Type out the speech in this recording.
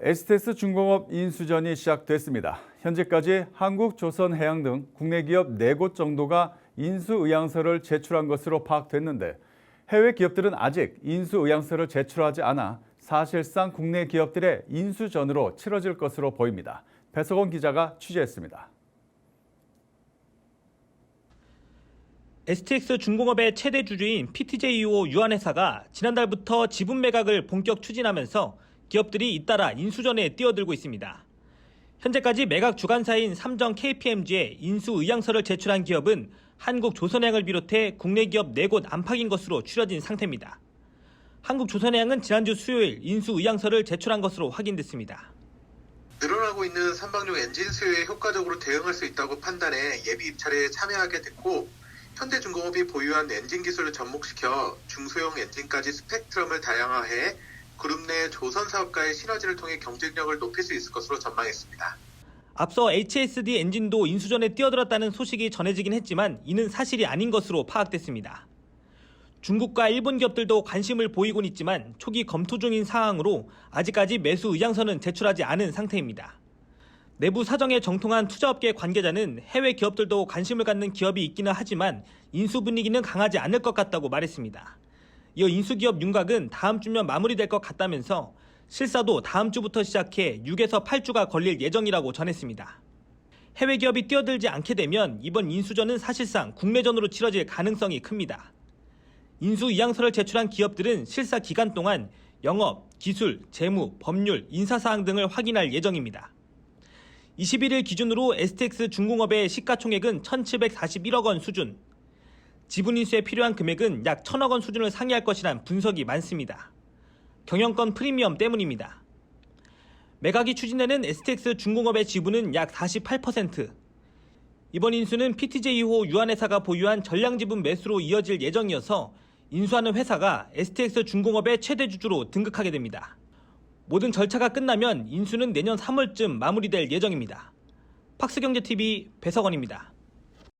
에스테스 중공업 인수전이 시작됐습니다. 현재까지 한국, 조선, 해양 등 국내 기업 4곳 정도가 인수 의향서를 제출한 것으로 파악됐는데 해외 기업들은 아직 인수 의향서를 제출하지 않아 사실상 국내 기업들의 인수전으로 치러질 것으로 보입니다. 배석원 기자가 취재했습니다. STX 중공업의 최대 주주인 PTJ2호 유한회사가 지난달부터 지분 매각을 본격 추진하면서 기업들이 잇따라 인수전에 뛰어들고 있습니다. 현재까지 매각 주관사인 삼정 KPMG에 인수 의향서를 제출한 기업은 한국 조선해양을 비롯해 국내 기업 4곳 안팎인 것으로 추려진 상태입니다. 한국 조선해양은 지난주 수요일 인수 의향서를 제출한 것으로 확인됐습니다. 늘어나고 있는 선박용 엔진 수요에 효과적으로 대응할 수 있다고 판단해 예비 입찰에 참여하게 됐고 현대중공업이 보유한 엔진 기술을 접목시켜 중소형 엔진까지 스펙트럼을 다양화해 그룹 내 조선 사업과의 시너지를 통해 경쟁력을 높일 수 있을 것으로 전망했습니다. 앞서 HSD 엔진도 인수전에 뛰어들었다는 소식이 전해지긴 했지만 이는 사실이 아닌 것으로 파악됐습니다. 중국과 일본 기업들도 관심을 보이곤 있지만 초기 검토 중인 사항으로 아직까지 매수 의향서는 제출하지 않은 상태입니다. 내부 사정에 정통한 투자업계 관계자는 해외 기업들도 관심을 갖는 기업이 있기는 하지만 인수 분위기는 강하지 않을 것 같다고 말했습니다. 이어 인수기업 윤곽은 다음 주면 마무리될 것 같다면서 실사도 다음 주부터 시작해 6에서 8주가 걸릴 예정이라고 전했습니다. 해외 기업이 뛰어들지 않게 되면 이번 인수전은 사실상 국내전으로 치러질 가능성이 큽니다. 인수 의향서를 제출한 기업들은 실사 기간 동안 영업, 기술, 재무, 법률, 인사사항 등을 확인할 예정입니다. 21일 기준으로 STX 중공업의 시가총액은 1,741억 원 수준, 지분 인수에 필요한 금액은 약 1,000억 원 수준을 상회할 것이란 분석이 많습니다. 경영권 프리미엄 때문입니다. 매각이 추진되는 STX 중공업의 지분은 약 48%. 이번 인수는 PTJ2호 유한회사가 보유한 전량지분 매수로 이어질 예정이어서 인수하는 회사가 STX 중공업의 최대 주주로 등극하게 됩니다. 모든 절차가 끝나면 인수는 내년 3월쯤 마무리될 예정입니다. 팍스경제TV 배석원입니다.